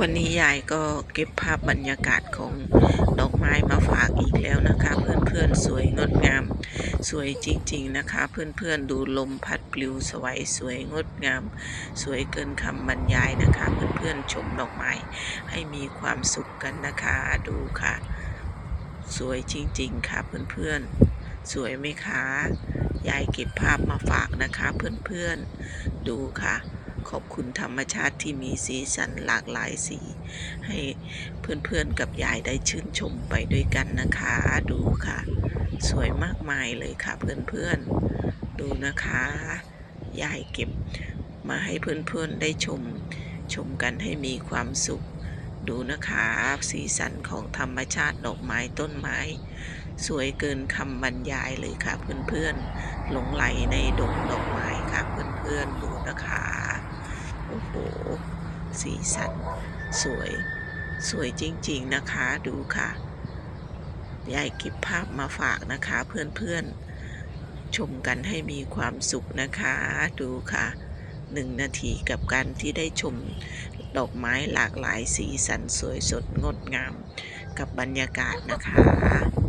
วันนี้ยายก็เก็บภาพบรรยากาศของดอกไม้มาฝากอีกแล้วนะคะ เพื่อนๆสวยงดงาม สวยจริง ๆนะคะ เพื่อนๆดูลมพัดปลิวสวยสวยงดงาม สวยเกินคำบรรยายนะคะ เพื่อนๆชมดอกไม้ให้มีความสุขกันนะคะดูค่ะ สวยจริง ๆ ค่ะเพื่อนๆสวยไหมคะยายเก็บภาพมาฝากนะคะ เพื่อนๆดูค่ะ ขอบคุณธรรมชาติที่มีสีสันหลากหลายสี ให้เพื่อนๆกับยายได้ชื่นชมไปด้วยกันนะคะ ดูค่ะ สวยมากมายเลยค่ะเพื่อนๆ ดูนะคะ ยายเก็บมาให้เพื่อนๆได้ชม ชมกันให้มีความสุข ดูนะคะ สีสันของธรรมชาติดอกไม้ต้นไม้ สวยเกินคำบรรยายเลยค่ะเพื่อนๆหลงไหลในดงดอกไม้ค่ะเพื่อนๆดูนะคะ หสีสันสวย สวยจริง ๆ นะคะดูค่ะยายเก็บภาพมาฝากนะคะเพื่อนๆ ชมกันให้มีความสุขนะคะ ดูค่ะหนึ่งนาทีกับการที่ได้ชมดอกไม้หลากหลายสีสันสวยสดงดงามกับบรรยากาศนะคะ